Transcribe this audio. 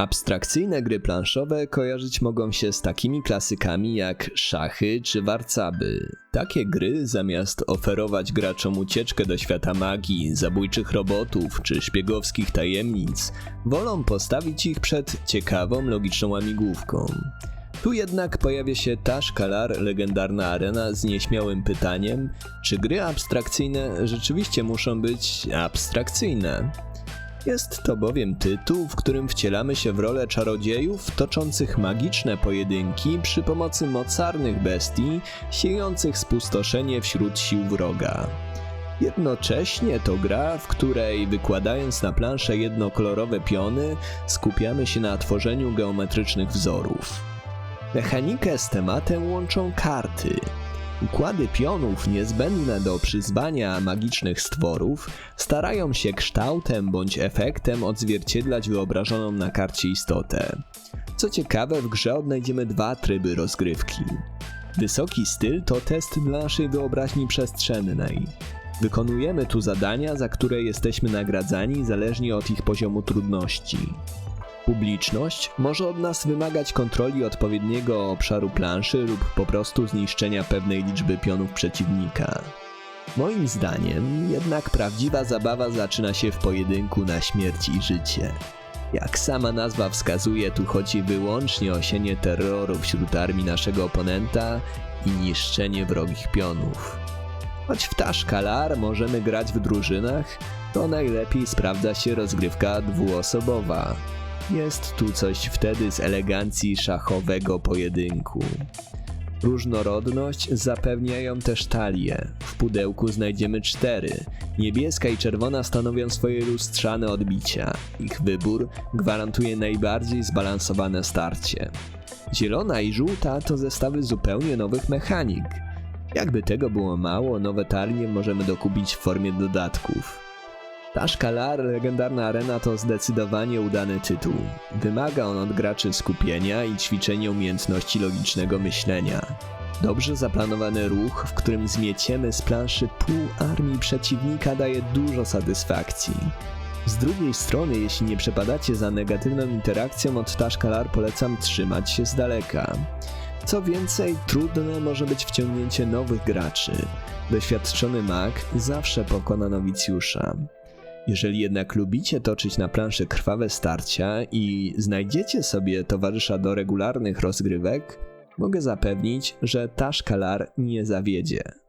Abstrakcyjne gry planszowe kojarzyć mogą się z takimi klasykami jak szachy czy warcaby. Takie gry, zamiast oferować graczom ucieczkę do świata magii, zabójczych robotów czy szpiegowskich tajemnic, wolą postawić ich przed ciekawą, logiczną łamigłówką. Tu jednak pojawia się ta szkalar legendarna arena z nieśmiałym pytaniem, czy gry abstrakcyjne rzeczywiście muszą być abstrakcyjne? Jest to bowiem tytuł, w którym wcielamy się w rolę czarodziejów toczących magiczne pojedynki przy pomocy mocarnych bestii siejących spustoszenie wśród sił wroga. Jednocześnie to gra, w której wykładając na planszę jednokolorowe piony, skupiamy się na tworzeniu geometrycznych wzorów. Mechanikę z tematem łączą karty. Układy pionów niezbędne do przyzwania magicznych stworów starają się kształtem bądź efektem odzwierciedlać wyobrażoną na karcie istotę. Co ciekawe, w grze odnajdziemy dwa tryby rozgrywki. Wysoki styl to test dla naszej wyobraźni przestrzennej. Wykonujemy tu zadania, za które jesteśmy nagradzani zależnie od ich poziomu trudności. Publiczność może od nas wymagać kontroli odpowiedniego obszaru planszy lub po prostu zniszczenia pewnej liczby pionów przeciwnika. Moim zdaniem jednak prawdziwa zabawa zaczyna się w pojedynku na śmierć i życie. Jak sama nazwa wskazuje, tu chodzi wyłącznie o sienie terroru wśród armii naszego oponenta i niszczenie wrogich pionów. Choć w ta szkalar możemy grać w drużynach, to najlepiej sprawdza się rozgrywka dwuosobowa. Jest tu coś wtedy z elegancji szachowego pojedynku. Różnorodność zapewniają też talie. W pudełku znajdziemy cztery. Niebieska i czerwona stanowią swoje lustrzane odbicia. Ich wybór gwarantuje najbardziej zbalansowane starcie. Zielona i żółta to zestawy zupełnie nowych mechanik. Jakby tego było mało, nowe talie możemy dokupić w formie dodatków. Ta szkalar, legendarna arena to zdecydowanie udany tytuł. Wymaga on od graczy skupienia i ćwiczenia umiejętności logicznego myślenia. Dobrze zaplanowany ruch, w którym zmieciemy z planszy pół armii przeciwnika daje dużo satysfakcji. Z drugiej strony, jeśli nie przepadacie za negatywną interakcją od ta szkalar polecam trzymać się z daleka. Co więcej, trudne może być wciągnięcie nowych graczy. Doświadczony mag zawsze pokona nowicjusza. Jeżeli jednak lubicie toczyć na planszy krwawe starcia i znajdziecie sobie towarzysza do regularnych rozgrywek, mogę zapewnić, że ta szkalar nie zawiedzie.